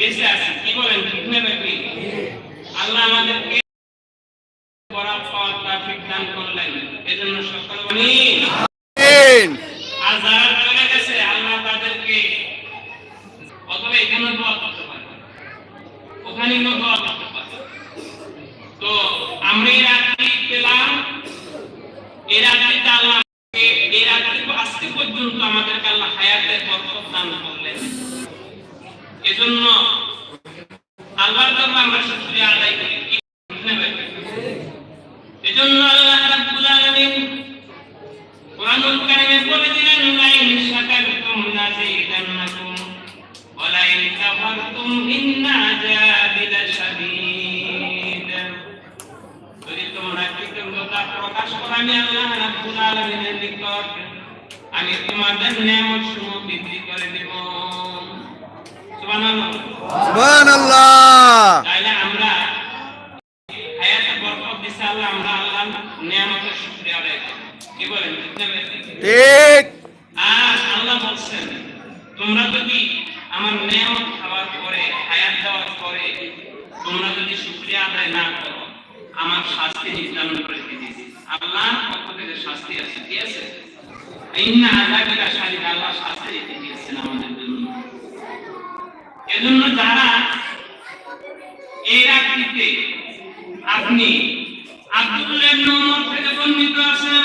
বেঁচে আছি। কি বলেন? ঠিক না নাকি আল্লাহ আমাদেরকে তাফিক তৌফিক দান করলেন। এজন্য সকল আমিন আমিন আর যারা চলে গেছে আল্লাহ তাদেরকে অথবা এখানে দোয়া করতে পারে ওখানে গিয়েও দোয়া করতে পারে তো আমরা এই রাত্রি পেলাম এই রাত্রিতে আল্লাহ আমাদেরকে এই রাত্রি আজকে পর্যন্ত আমাদেরকে আল্লাহ হায়াতের বরকত দান করলেন এজন্য আল্লাহর জন্য আমরা শুকরিয়া আদায় করি। কি নেবে এজন্য ঠিক না বেঠিক? ঠিক। আর আল্লাহ বলছেন তোমরা যদি আমার নিয়ামত খাওয়ার পরে হায়াত দেওয়ার পরে তোমরা যদি শুকরিয়া আদায় না করো আমার শাস্তি নির্ধারণ করে দিয়েছি আল্লাহর পক্ষ থেকে শাস্তি আছে ঠিক আছে? ইন্না আযাবিকা শাদীদ আল্লাহ শাস্তি রেখে দিয়েছেন আমাদের জন্য। এজন্য যারা এই রাত্রিতে আপনি আব্দুল্লাহ ইবনে ওমর থেকে বর্ণিত আছেন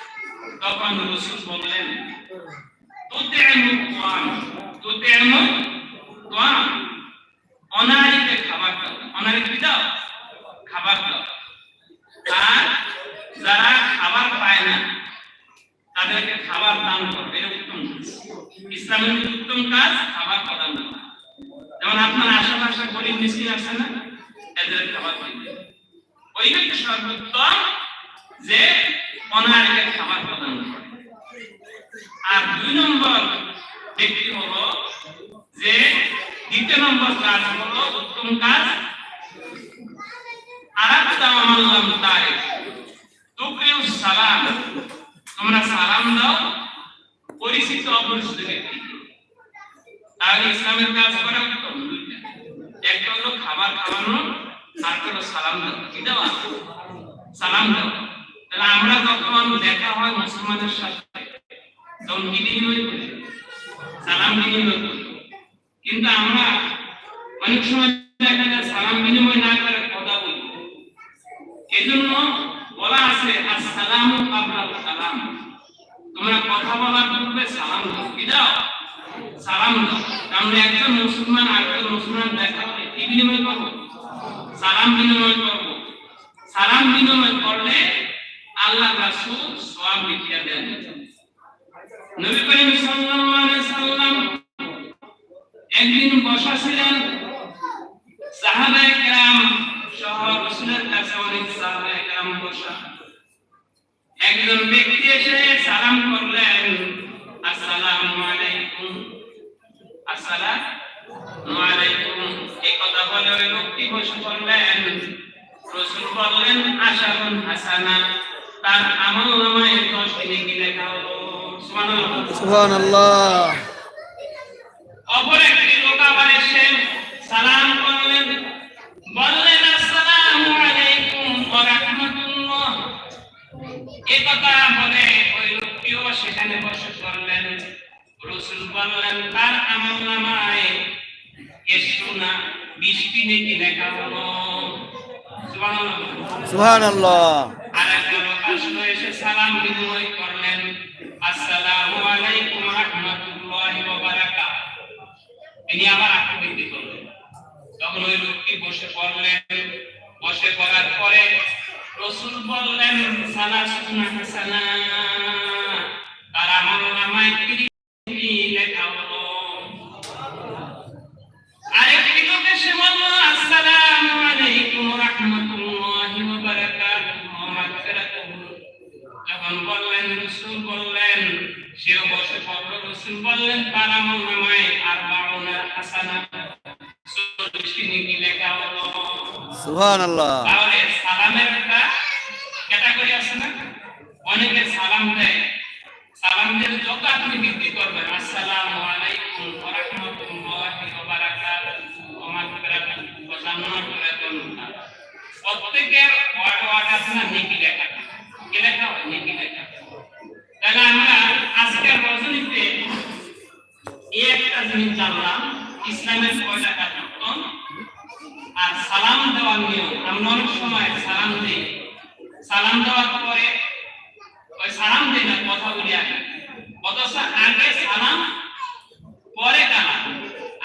তখন রসুল বললেন অনারিতে খাবার দাও অনারিতে কি দাও? খাবার দাও। আর যারা খাবার পায় না, তাদেরকে খাবার দান করবে উত্তম কাজ। ইসলামের উত্তম কাজ খাবার প্রদান করা। যেমন আপনার আশেপাশে গরিব মিসকিন আছে না, এদের খাবার দিবে। ওই সর্বোত্তম যে অনারিকে খাবার প্রদান করে। আর দুই নম্বর ব্যক্তি হলো যে দ্বিতীয় নম্বর কাজ হলো উত্তম কাজ। সালাম, তোমরা সালাম দাও পরিচিত ইসলামের কাজ একটা হলো খাবার খাওয়ানো সালাম দেওয়া? দেওয়া তাহলে আমরা যখন দেখা হয় মুসলমানের সাথে সালাম বিনিময় কিন্তু আমরা অনেক সময় দেখা যায় সালাম বিনিময় না করে কথা বলি। এজন্য বলা আছে, আসসালামু কাবলা সালাম। তোমরা কথা বলার পূর্বে সালাম দাও। কি দাও? সালাম দাও। আমরা একজন মুসলমান আরেকজন মুসলমান দেখা হলে কি বিনিময় করব? সালাম বিনিময় করব। সালাম বিনিময় করলে আল্লাহ রাসূল সওয়াব লিখিয়া দেন। নবী করিম সাল্লাল্লাহু আলাইহি সাল্লাম একদিন বসা ছিলেন সাহাবায়ে কেরাম সহ রাসূলের কাছে অনেক সাহাবায়ে কেরাম বসা। একজন ব্যক্তি এসে সালাম করলেন, আসসালামু আলাইকুম। আসসালামু আলাইকুম। এই কথা বলে ওই লোকটি বসে পড়লেন। রসুল বললেন, আশারুন হাসানা। তার আমল নামায় দশটি নেকি লেখা হলো? সুবহানাল্লাহ। অপর একটি লোক আবার এসে সালাম করলেন। বললেন আসসালামু আলাইকুম ওয়া রাহমাতুল্লাহ। এ কথা বলে ওই লোকটিও সেখানে বসে পড়লেন। রসুল বললেন তার আমল নামায় এসুনা বৃষ্টি নেকি লেখা হলো? সুবহানাল্লাহ। সুবহানাল্লাহ। আর একজন আসলো এসে সালাম বিনিময় করলেন। আসসালামু আলাইকুম রাহমাতুল্লাহি ওয়া বারাকাতুহু। তিনি আবার আকৃতি করলেন তখন ওই লোকটি বসে পড়লেন। বসে পড়ার পরে রসুল বললেন, সালাসুনা হাসানা। তারা আমার নামায় সুবহানাল্লাহ। তাহলে সালামের একটা ক্যাটাগরি আছে না? অনেকে সালাম দেয়। সালাম দিয়ে যত আপনি বৃদ্ধি করবেন, আসসালামু আলাইকুম ওয়া রাহমাতুল্লাহি ওয়া বারাকাতুহু ওয়া জান্নাতুল প্রত্যেকের ওয়ার্ড ওয়ার্ড আছে না, নেকি লেখা। কি লেখা হয়? নেকি লেখা। তাহলে আমরা আজকের রজনীতে এই একটা জিনিস জানলাম, ইসলামের কয়টা কাজ আর সালাম দেওয়ার নিয়ম আমরা অনেক সময় সালাম দিই। সালাম দেওয়ার পরে ওই সালাম দিই না কথা বলি আগে অথচ আগে সালাম পরে কালাম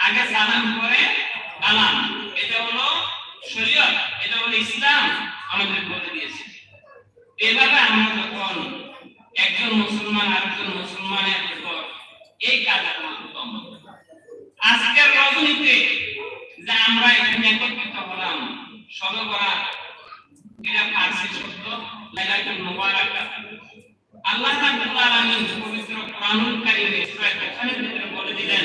আগে সালাম পরে কালাম এটা হলো শরীয়ত এটা হলো ইসলাম আমাদের বলে দিয়েছে এভাবে আমরা যখন একজন মুসলমান আরেকজন মুসলমানের উপর এই কাজ করতাম আজকের রজনীতে যে আমরা এখানে একত্রিত হলাম সবে বরাত এটা ফার্সি শব্দ লাইলাতুল মুবারাক আল্লাহ রাব্বুল আলামিন পবিত্র কোরআনুল কারীমে সূরা ফাতিহার ভিতরে বলে দিলেন।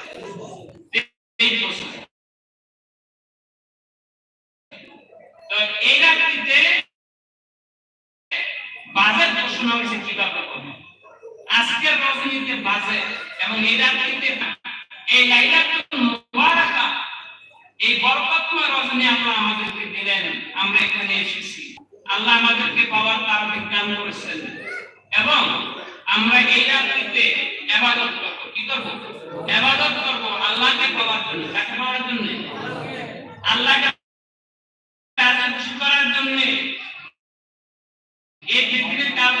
এই রাত্রিতে বাজেট ঘোষণা হয়েছে কীভাবে আজকের রজনীতে বাজেট এবং এই রাত্রিতে এই লাইলাতুল এই বরকতময় রজনী আল্লাহ আমাদেরকে দিলেন, আমরা এখানে এসেছি। আল্লাহ আমাদেরকে পাওয়ার তার বিজ্ঞান করেছেন এবং আমরা এই রাত্রিতে এবাদত করব। কি করব? এবাদত করব আল্লাহকে পাওয়ার জন্য কাকে পাওয়ার জন্য। আল্লাহকে রাজি খুশি করার জন্য এই পৃথিবীর কাউকে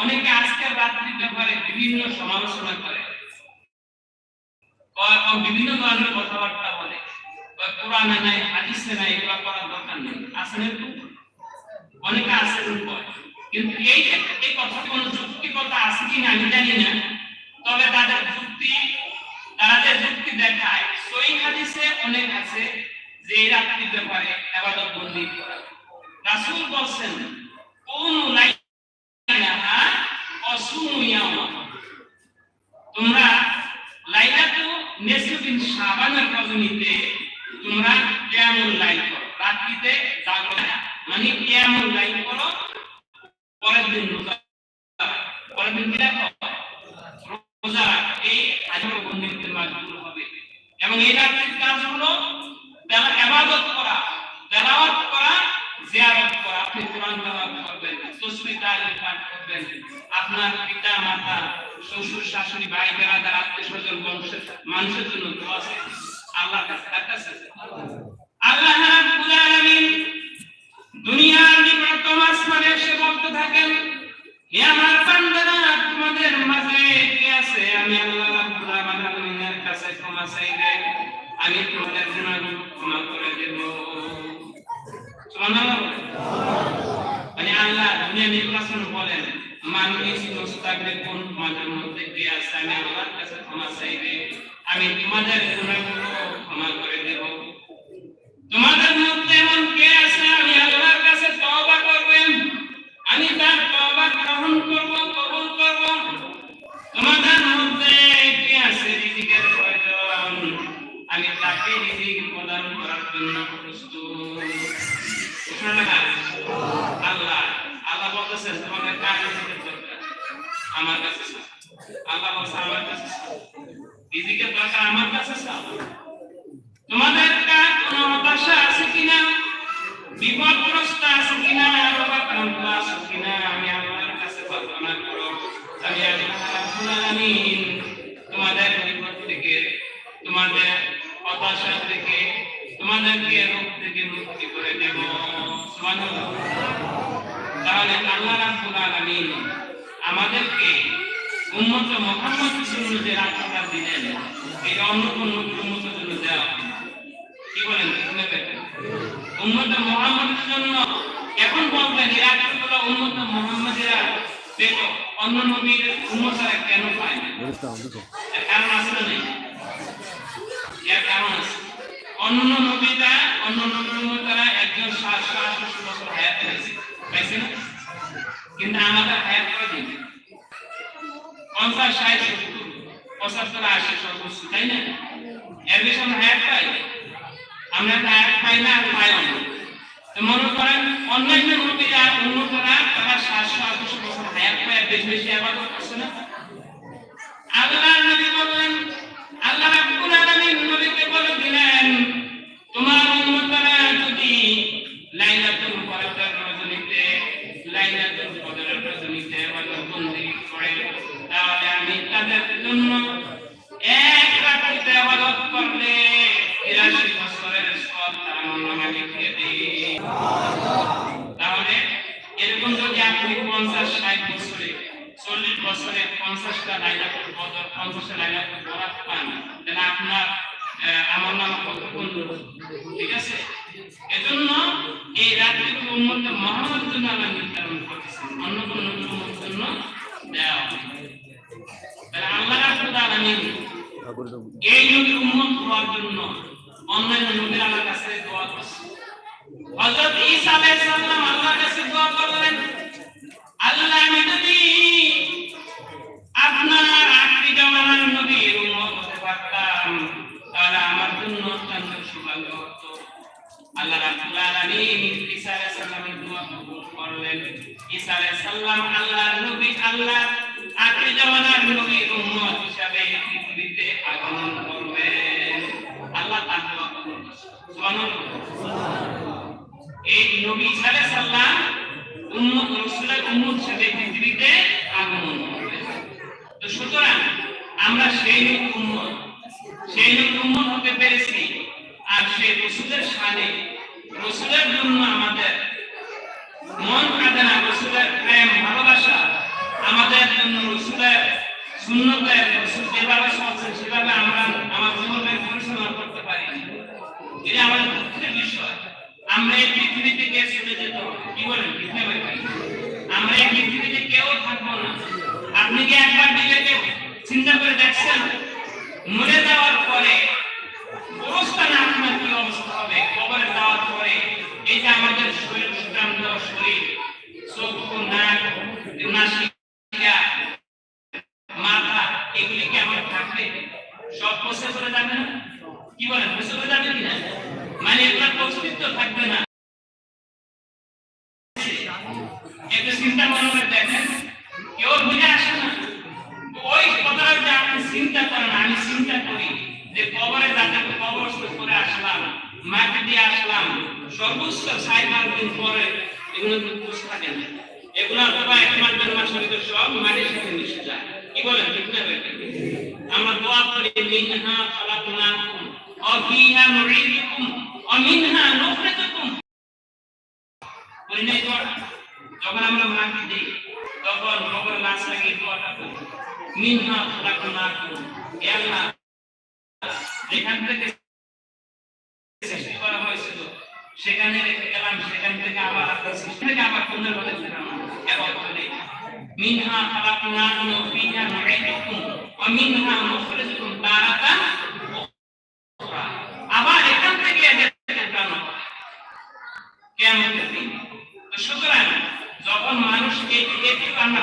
অনেকে আজকের রাত্রির ব্যাপারে বিভিন্ন সমালোচনা করে। বিভিন্ন ধরনের কথাবার্তা বলে। কোরআনে নাই, হাদিসে নাই, এগুলা করার দরকার নেই। আছে না এরকম? অনেকে করে। কিন্তু এই এই কথা আছে কিনা আমি জানি না। তবে তাদের যুক্তি, তারা যে যুক্তি দেখায়, সই হাদিসে অনেক আছে যে এই রাত্রির ব্যাপারে আবাদত বন্দি করা। রাসূল বলছেন, কোন লাইলাহা অসুমু ইয়ামা তোমরা লাইলাতু নিসফিন শাবানের রজনীতে তোমরা কিয়ামুল লাইল করো রাত্রিতে জাগরণ মানে কিয়ামুল লাইল করো পরের দিন পরের দিন কি রাখো শাশুড়ি, ভাই, বেড়াদার আত্মীয় স্বজন বংশের মানুষের জন্য দোয়া কাছে আল্লাহ দুনিয়ার নিকটতম আসমানে বলতে থাকেন, হে আমার বান্দারা, তোমাদের মাঝে আছে? আমি আল্লাহ রাব্বুল আলামিনের কাছে ক্ষমা চাইলে আমি তোমাদের ক্ষমা করে দেব। সুবহানাল্লাহ মানে আল্লাহ দুনিয়া নির্বাচন বলেন। মানবী মুস্তাকবির কোন তোমাদের মধ্যে কে আমি আল্লাহর কাছে ক্ষমা চাইবে। আমি তোমাদের গুণাগুলো ক্ষমা করে তাহলে আল্লাহ রাব্বুল আলামিন আমাদেরকে উম্মত মুহাম্মদ জন্য যে রাস্তাটা দিলেন। এটা অন্য কোন উম্মতের জন্য দেওয়া কি বলেন উম্মত মুহাম্মদের জন্য এখন বলবেন এই রাষ্ট্রগুলো উম্মত মুহাম্মাদেরা পেল অন্য নবীর উম্মতরা কেন পায় না? কারণ না নেই? এর কারণ আছে। অন্য নবীরা, অন্য নবীর একজন সাতশো আটশো বছর হায়াত পাইছে না? কিন্তু আমাদের হায়াত করে দিন পঞ্চাশ, ষাট, সত্তর, পঁচাত্তর, আশি সর্বোচ্চ, তাই না? এর বেশি আমরা হায়াত পাই? আমরা তো হায়াত পাই না আর পাইও না। তো মনে করেন, অন্যান্য নবীরা উন্নতরা তারা সাতশো আটশো হায়াত পায় বেশি বেশি আবাদত করছে না? আল্লাহ নবী বললেন আল্লাহ আলামিন আপনি পঞ্চাশ, ষাট বছরে, চল্লিশ বছরে পঞ্চাশটা কদর পঞ্চাশটা লাইলাতুল বরাত পান। তাহলে আপনার আমার নাম ঠিক আছে? এজন্য এই রাত্রিগুলো উন্মত মহামারীর জন্য আল্লাহ নির্ধারণ করেছেন অন্য কোন উন্মতের জন্য দেওয়া তাহলে আল্লাহ রাব্বুল আলামিন এই নবীর উম্মত হওয়ার জন্য অন্যান্য নবীর আল্লাহর কাছে দোয়া করছে হযরত ঈসা আলাইহিস সালাম আল্লাহর কাছে দোয়া করলেন আল্লাহ সুতরাং আমরা সেই নবী উম্মত সেই নবী উম্মত হতে পেরেছি। আর সেই রসুলের শানে রসুলের জন্য আমাদের মন কাঁদে রসুলের প্রেম, ভালোবাসা আমাদের জন্য, রসুলের সুন্নতের রসুল যেভাবে চলছেন সেভাবে আমরা আমার জীবনে পরিচালনা করতে পারি। এটা আমাদের দুঃখের বিষয়। আমরা এই পৃথিবী থেকে চলে যেতে? কি বলেন? আমরা এই পৃথিবীতে কেউ থাকব না। আপনি কি একবার নিজেকে চিন্তা করে দেখছেন? মরে যাওয়ার পরে অবস্থানে আপনার কি অবস্থা হবে? কবরে যাওয়ার পরে এই যে আমাদের শরীর সুতরাং শরীর দিয়ে সর্বোচ্চ পাঁচ দিন পরে এগুলো কিন্তু থাকে না। এগুলো অথবা এক মাস দেড় মাস হলে সব মাটির সাথে মিশে যায়। কি বলেন, ঠিক না আমরা দোয়া করি, মিনহা খালাকনাকুম ওয়া ফিহা নুঈদুকুম ওয়া করি যখন আমরা মাটি দিই, তখন কবর লাশ লাগিয়ে করি মিনহা খালাকনাকুম যেখান থেকে করা সেখানে রেখে গেলাম, সেখান থেকে আবার থেকে আবার মিনহা ফিহা মিনহা নুখরিজুকুম তারাতান আবার এখান থেকে কেমন সুতরাং, যখন মানুষ এটি থেকে আমরা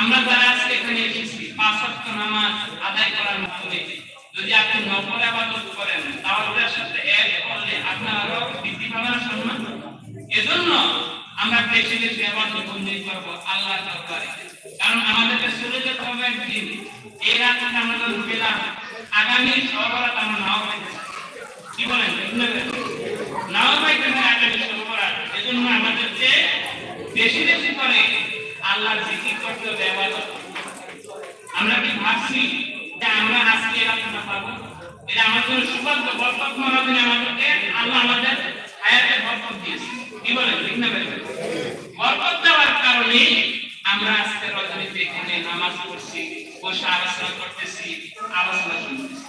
আমরা যারা আজকে এখানে এসেছি, পাঁচ ওয়াক্ত নামাজ আদায় করার মাধ্যমে, যদি আপনি নকল আবাদত করেন, তাহলে সাথে এক করলে আপনার আরও বৃদ্ধি পাবে না সম্মান এজন্য আমরা বেশি বেশি আবাদত বন্দি করব আল্লাহ দরবারে। কারণ আমাদেরকে চলে যেতে হবে একদিন। এই রাতটা আমরা যখন পেলাম আগামী সহবরাত আমরা নাও পাইতে কি বলেন? নাও পাইতে আগামী সহবরাত এজন্য আমাদেরকে বেশি বেশি করে আল্লাহর জিকির করতে হবে ইবাদত আমরা কি ভাবছি যে আমরা আজকে রাতটা পাবো এটা আমাদের সৌভাগ্য, বরকত মহাদিনে আমাদেরকে আল্লাহ আমাদের হায়াতে বরকত দিয়েছে। কি বলেন ঠিক না? বরকত দেওয়ার কারণে আমরা আজকে রজনীতে এখানে নামাজ পড়ছি, বসে আলোচনা করতেছি, আলোচনা শুনতেছি।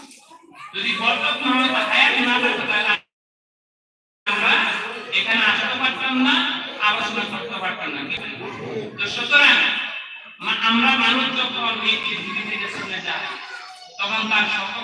যদি বরকত না তো হায়াত না থাকতো তাহলে আমরা এখানে আসতে পারতাম না, আলোচনা করতে পারতাম না। তো সুতরাং আমরা মানুষ যখন এই থেকে চলে যায় তখন তার সকল